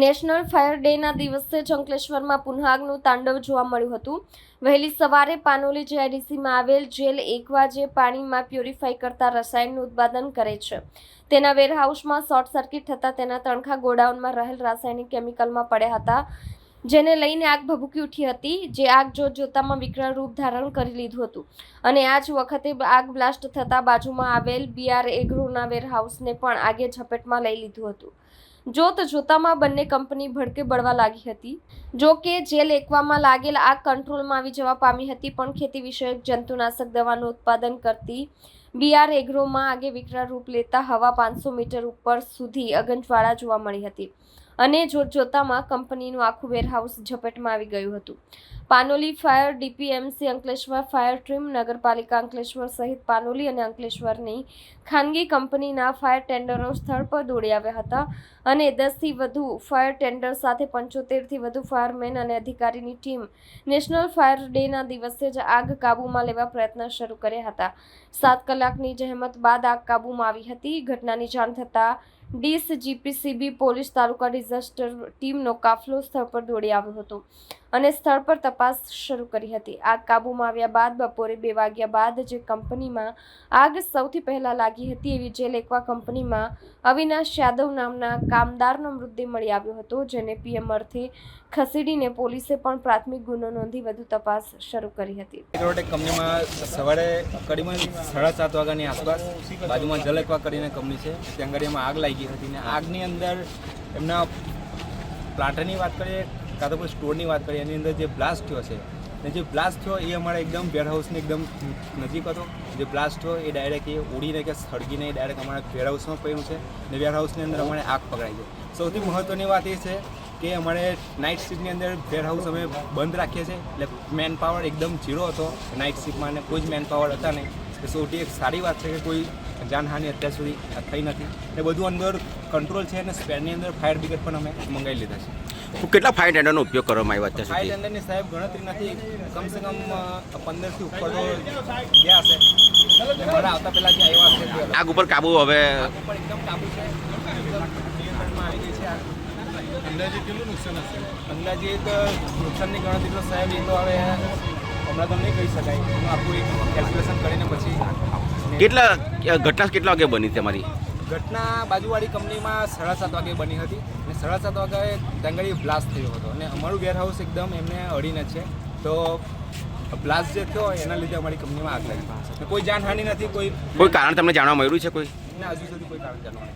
National fire ડેના દિવસે જંકલેશ્વરમાં અંકલેશ્વરમાં પુનઃ તાંડવ જોવા મળ્યું હતું. વહેલી સવારે પાનોલી જીઆઈડીસીમાં આવેલ જેલ એકવા જે પાણીમાં પ્યુરિફાય કરતા રસાયણનું ઉત્પાદન કરે છે. તેના વેરહાઉસમાં શોર્ટ સર્કિટ થતાં તેના તણખા ગોડાઉનમાં રહેલ રાસાયણિક કેમિકલમાં પડ્યા હતા, જેને લઈને આગ ભભૂકી ઉઠી હતી, જે આગ જોત જોતામાં વિકરાળ રૂપ ધારણ કરી લીધું હતું. અને આ જ વખતે આગ બ્લાસ્ટ થતાં બાજુમાં આવેલ બીઆર એગ્રોના વેરહાઉસને પણ આગે ઝપેટમાં લઈ લીધું હતું. જોત જોતામાં બંને કંપની ભડકે બળવા લાગી હતી. જો કે જેલ એકવામાં લાગેલ આગ કંટ્રોલમાં આવી જવા પામી હતી, પણ ખેતી વિષયક જંતુનાશક દવાનું ઉત્પાદન કરતી બીઆર એગ્રોમાં આગે વિકરાળ રૂપ લેતા હવા પાંચસો મીટર ઉપર સુધી અગનજવાળા જોવા મળી હતી. અને જોત જોતામાં કંપનીનું આખું વેરહાઉસ ઝપેટમાં આવી ગયું હતું. Panoli fire DPMC Ankleshwar fire team નગરપાલિકા અંકલેશ્વર સહિત પાનોલી અને અંકલેશ્વરની ખાનગી કંપનીના ફાયર ટેન્ડરો સ્થળ પર દોડી આવ્યા હતા અને દસથી વધુ ફાયર ટેન્ડર સાથે પંચોતેરથી વધુ ફાયરમેન અને અધિકારીની ટીમ નેશનલ ફાયર ડેના દિવસે જ આગ કાબૂમાં લેવા પ્રયત્ન શરૂ કર્યા હતા. સાત કલાકની જહેમત બાદ આગ કાબૂમાં આવી હતી. ઘટનાની જાણ થતાં Deesa GPCB police taluka disaster ટીમનો કાફલો સ્થળ પર દોડી આવ્યો હતો અને સ્થળ પર તપાસ શરૂ કરી હતી. આગ કાબૂમાં આવ્યા બાદ બપોરે બે વાગ્યા બાદ જે કંપનીમાં આગ સૌથી પહેલાં લાગી હતી એવી જેલ એકવા કંપનીમાં અવિનાશ યાદવ નામના કામદારનો મૃતદેહ મળી આવ્યો હતો, જેને પીએમ અર્થે ખસેડીને પોલીસે પણ પ્રાથમિક ગુનો નોંધી વધુ તપાસ શરૂ કરી હતી. કંપનીમાં સવારે કરીબન સાડા સાત વાગ્યાની આસપાસ બાજુમાં જલકવા કરીને કંપની છે. ત્યાં આગ લાગી હતી ને આગની અંદર એમના પ્લાન્ટની વાત કરીએ કાં તો કોઈ સ્ટોરની વાત કરીએ, એની અંદર જે બ્લાસ્ટ થયો છે, ને જે બ્લાસ્ટ થયો એ અમારા એકદમ વેરહાઉસની એકદમ નજીક હતો. જે બ્લાસ્ટ થયો એ ડાયરેક્ટ એ ઉડીને કે સળગીને ડાયરેક્ટ અમારા વેરહાઉસમાં પડ્યું છે ને વેરહાઉસની અંદર અમારે આગ પકડાઈ છે સૌથી મહત્ત્વની વાત એ છે કે અમારે નાઇટ શિફ્ટની અંદર વેરહાઉસ અમે બંધ રાખીએ છીએ, એટલે મેન પાવર એકદમ ઝીરો હતો. નાઇટ શિફ્ટમાં અને કોઈ જ મેન પાવર હતા નહીં. એ સૌથી એક સારી વાત છે કે કોઈ જાનહાનિ અત્યાર સુધી થઈ નથી. એ બધું અંદર કંટ્રોલ છે અને સ્પેરની અંદર ફાયર બ્રિગેડ પણ અમે મંગાવી લીધા છે. કેટલા ફાયર ટેન્ડરનો ઉપયોગ કરવામાં આવ્યો અત્યાર ફાયર ટેન્ડરની સાહેબ ગણતરી નથી. કમસે કમ પંદરથી ઉપર તો ગયા હશે. આવતા પહેલાં જે આવ્યા હશે આગ ઉપર કાબુ હવે આગ ઉપર એકદમ કાબુ છે. નિયંત્રણમાં આવી ગઈ છે આગ અંદાજે કેટલું નુકસાન હશે? અંદાજિત નુકસાનની ગણતરી તો સાહેબ એ તો હવે હમણાં તો નહીં કહી શકાય. એનું આખું એક કેલ્ક્યુલેશન કરીને પછી કેટલા ઘટના કેટલા વાગે બની તમારી ઘટના બાજુવાળી કંપનીમાં સાડા સાત વાગે બની હતી અને સાડા સાત વાગે ત્યાં બ્લાસ્ટ થયો હતો. અને અમારું વેરહાઉસ એકદમ એમને અડીને છે. તો બ્લાસ્ટ જે થયો એના લીધે અમારી કંપનીમાં આગ લાગી. કોઈ જાનહાનિ નથી કોઈ કોઈ કારણ તમને જાણવા મળ્યું છે કોઈ? ના હજુ સુધી કોઈ કારણ જાણવા.